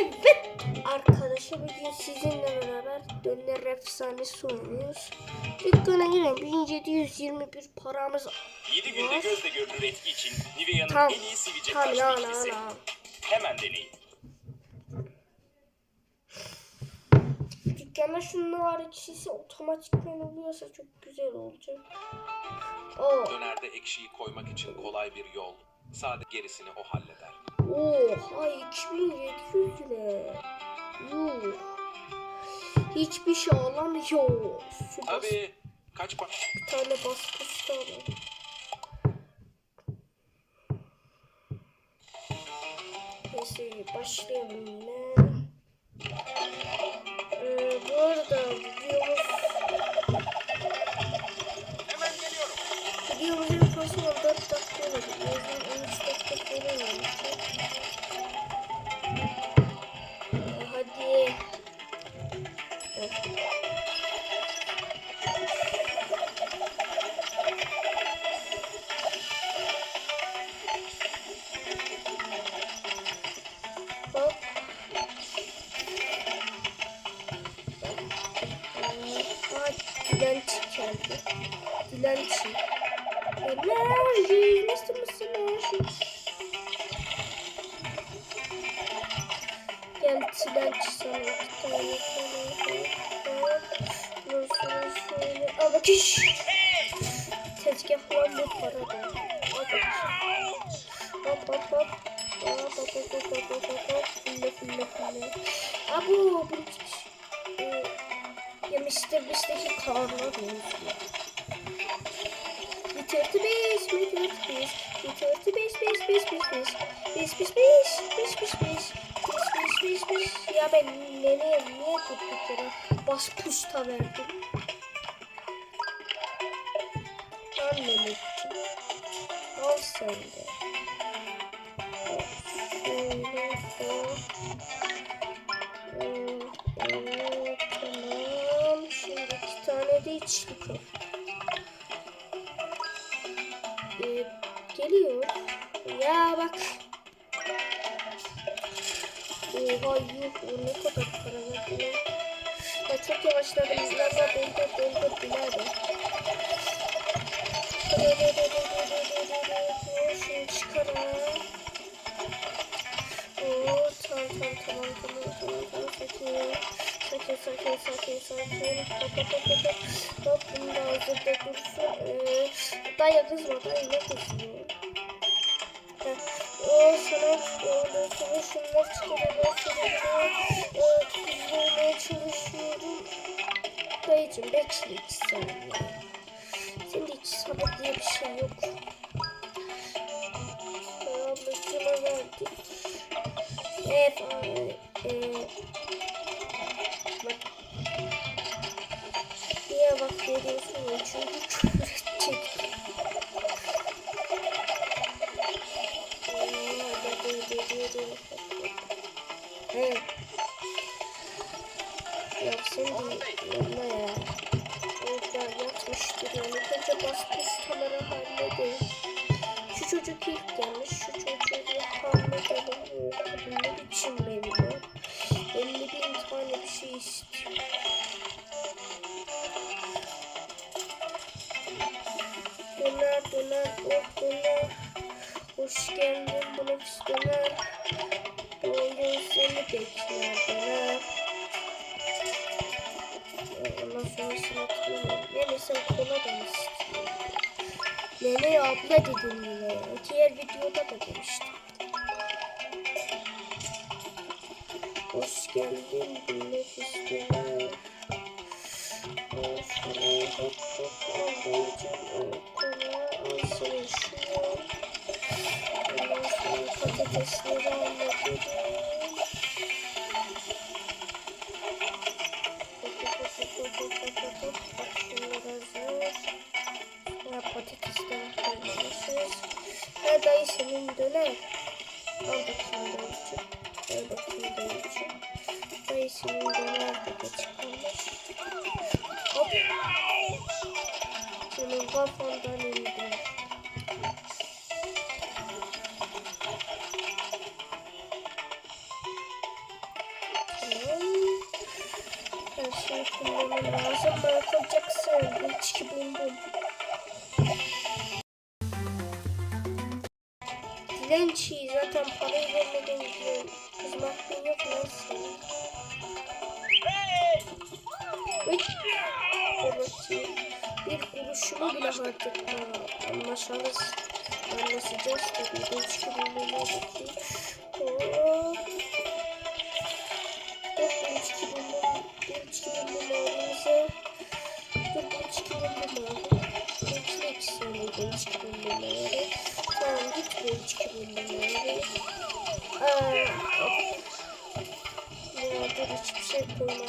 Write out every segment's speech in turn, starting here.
Evet arkadaşlar bugün sizinle beraber döner efsanesi oynuyoruz. Dükkana giren 1721 paramız 7 günde var. gözle görünür etki için Nivea'nın Tam, en iyi sivilce tam la la bilgisi. la. Hemen deneyin. Dükkanda şunlar ikisi otomatikman oluyorsa çok güzel olacak. Oo, Dönerde ekşiyi koymak için kolay bir yol. Sadece gerisini o halleder. Oha 2700 lira. Yuh. Hiçbir şey alamıyor. Bas, Tabii kaç pa- bir tane baskısı da var. Neyse başlayalım yine. Ee, bu arada Gel çilen çizsene. Al bak iş. Tezgah falan bu para da. Hop hop hop. Fille fille fille. Abu bu yemiştirmişteki karnına benziyor. Bitirdi beş, bitirdi biz, biz, biz, biz, biz, biz, biz, biz, biz. Ya ben nereye, niye durduk yere bas pusta verdim? Al Mehmetciğim, al sen de. Tamam. Şimdi iki tane de içli köfte. Ee, geliyor. Ya bak. Oha yuh ne kadar para verdi. Ya çok yavaşladım. İzlerler doldur doldur birader. Şimdi çıkaralım. Oo, tamam tamam tamam tamam tamam tamam sakin. Sakin sakin sakin sakin. Hop bunu da hazırda dursun. Ee, daya kızma daya ne kızmıyor. Heh o sana öğretimi şunlar çıkarmaya çalışıyor. Öğretmeye çalışıyorum. Dayıcım bekle iki saniye. Senin iki sabah diye bir şey yok. Sana bakıma verdik. E, e, Döner. Hoş geldin Blocks döner. Bu oyun seni bekliyor. Ee, Ondan sonrasını hatırlamıyorum. Nene sen kola da? Nene abla dedim yine. Diğer videoda da demiştim. Hoş geldin bilmek istiyorum. Şuraya hop hop alacağım. Hop. Şöyle kafa bu bile artık anlaşarız. Anlaşacağız. Üç kilometre. Üç kilometre. Üç kilometre. Üç kilometre. Gitmek istiyorum üç kilometre. Tamam gitme üç kilometre. Aa, ya dur hiçbir şey koymadım.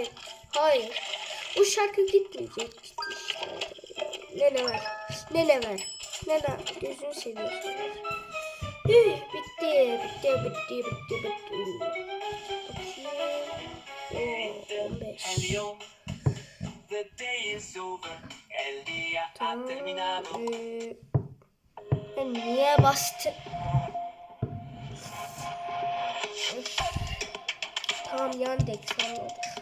hayır, hayır. Bu şarkı gitmeyecek. Nene ver, nene ver. Nene, gözünü seviyorsun. Üh, bitti, bitti, bitti, bitti, bitti. Bakayım. Oo, 15. Tamam. Ee, niye bastım? Tamam yandık, yandık.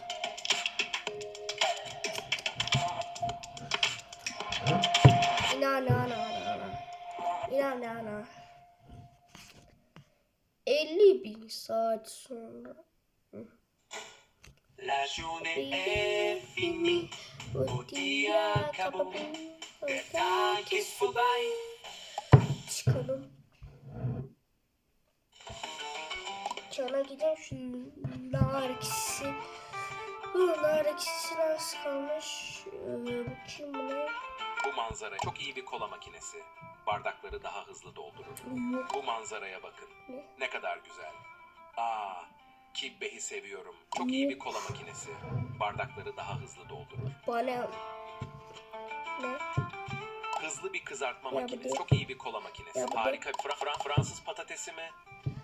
İnan inan inan. 50 bin saat sonra. La journée est finie. Bu dia acabou. İs forbi. Çıkalım. Cana gidelim şu nar ikisi. Bu nar ikisi az kalmış. Ee, bakayım bu ne? Bu manzara çok iyi bir kola makinesi. Bardakları daha hızlı doldurur. Bu manzaraya bakın. Ne? Kadar güzel. Aa, Kibbe'yi seviyorum. Çok iyi bir kola makinesi. Bardakları daha hızlı doldurur. Bana ne? Hızlı bir kızartma Ya makinesi. değil. Çok iyi bir kola makinesi. Ya Harika. Fra- Fra- Fransız patatesi mi?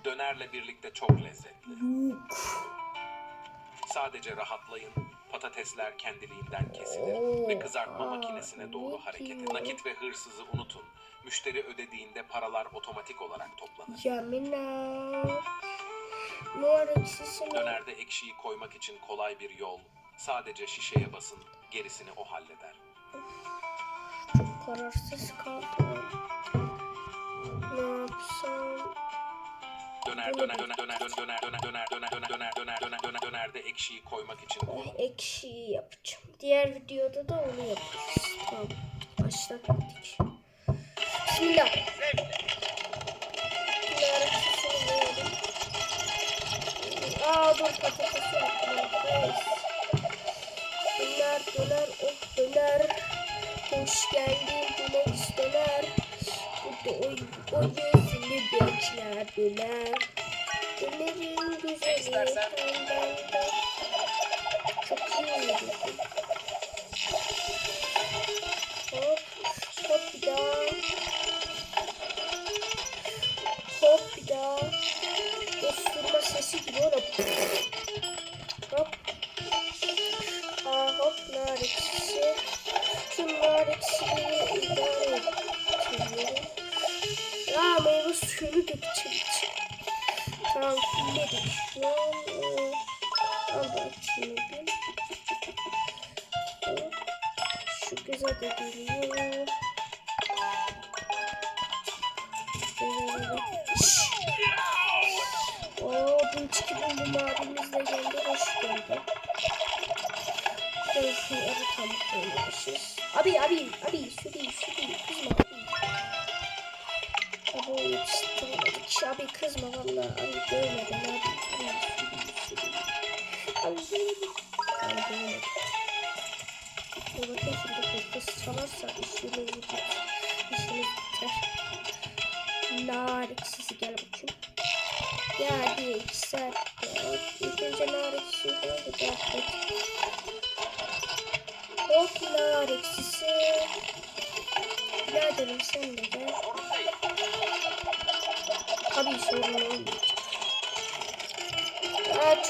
Dönerle birlikte çok lezzetli. Sadece rahatlayın. Patatesler kendiliğinden kesilir Oo, ve kızartma aa, makinesine doğru hareket edin. diyor? Nakit ve hırsızı unutun. Müşteri ödediğinde paralar otomatik olarak toplanır. Yamina. Nar ikisi mi? Dönerde ekşiyi koymak için kolay bir yol. Sadece şişeye basın, gerisini o halleder. Çok kararsız kaldım. Ne yapsam? Döner döner döner döner döner döner döner döner döner döner döner döner döner döner dönerde ekşiyi koymak için kolay. Ekşiyi yapacağım. Diğer videoda da onu yaparız. Tamam. Başladık. Bismillah. Aa dur patatesi unuttum. Döner döner oh döner. Hoş geldin döner. Burada oy, o gözlü gençler güler. Dilerim güzeli benden. şunu bir. Şu güzel de geliyor. Ooo bunun çıkıdan bu mavimiz de geldi. Hoş geldi. Abi abi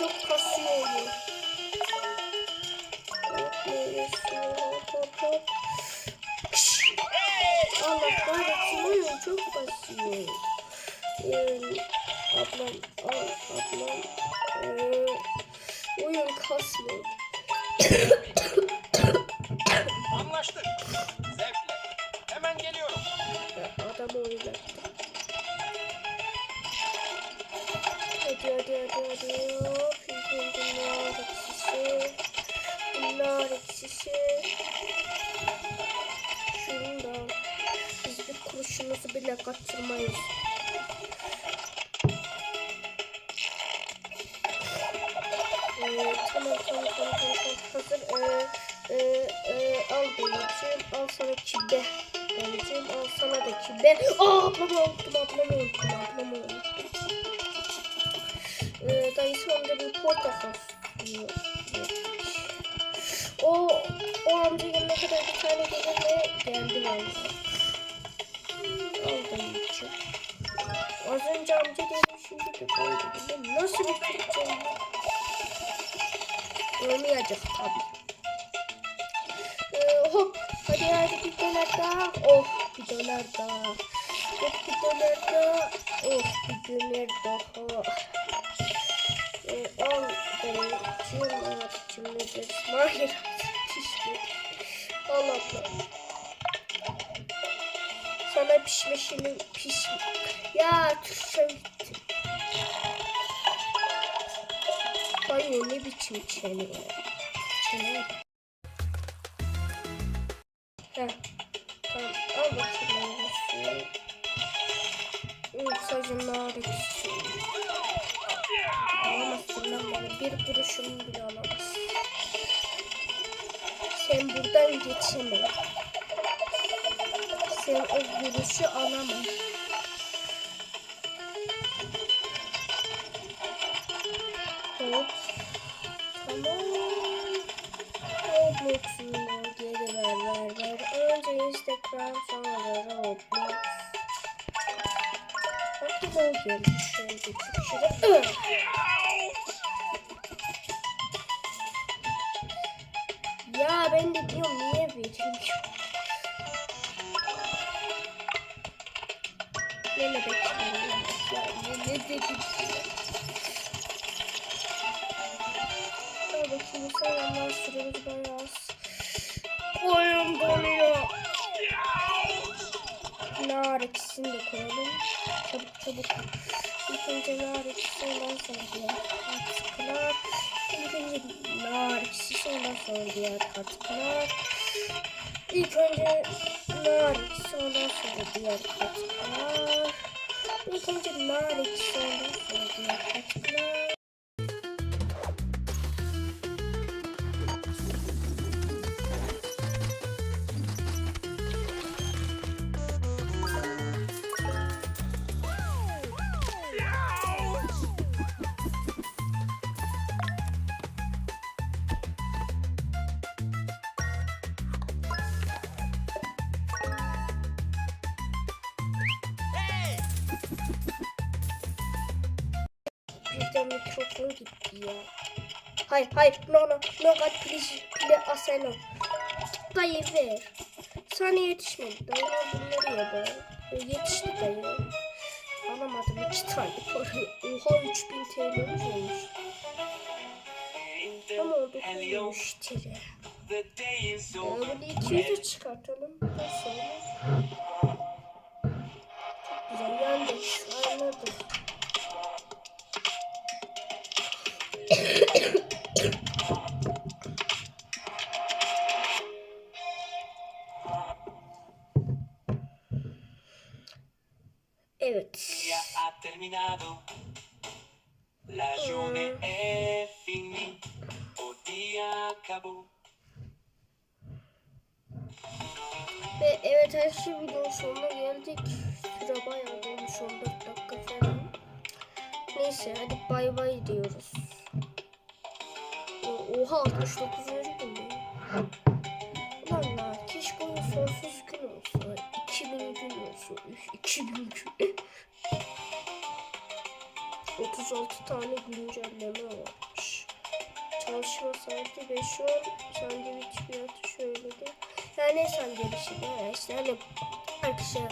Aa Hadi hadi hadi hadi. Nar ekşisi. Şunu da al. Biz bir kuruşumuzu bile kaçırmayız. Ee, tamam tamam tamam tamam hazır. Ee, ee, ee, al benim al sana kibe. Benim al sana da kibe. Aa ablamı unuttum ablamı unuttum ablamı unuttum. Portakal suyu vermiş. O, o amca gelene kadar bir tane gelir ve geldi bence. Al dayıcı. Az önce amca dedim şimdi de böyle dedim. Nasıl bir bu? Olmayacak tabii. Ee, hop hadi hadi bir döner daha. Oh bir döner daha. Hop bir döner daha. Oh bir döner daha. Ee, al benim cimar cimridir. Mahir pişti. Al abla. Sana pişmişini piş. Ya Türkçe bitti. Ay ne biçim çene. Çene. Buradan geçeme. Sen o kuruşu alamam. Hop. Tamam. Roblox'unu geri ver ver ver. Önce Instagram sonra Roblox. Aklıma o geldi şöyle şurada. Ya ben de diyorum niye vereyim ki? Ne ne bekliyorum ya? Ne dedim? Al bakayım sonra süremiz bayağı az. Oyun donuyor. Nar ikisini de koyalım. Çabuk çabuk. Nar ikisi ondan sonra diğer katkılar. Nar ikisi ondan sonra diğer katkılar. İlk önce nar ikisi ondan sonra diğer katkılar. İlk önce nar ikisi sonra diğer katkılar. Birden mikrofon gitti ya. Hayır hayır no no no god please please aseno. Dayı ver. Sana yetişmedi dayı bunları ya be. E, yetişti dayı. Alamadım iki tane parayı. Oha 3000 TL'miz olmuş. Ama orada Ee, over. bunu 200'e çıkartalım. Nasıl? Çok güzel yandık. Anladım. Terminado. La journée est finie. O día acabó. Ve evet her şey videonun sonuna geldik. Süre bayağı olmuş 14 dakika falan. Neyse hadi bay bay diyoruz. Oha 69. gün. De işte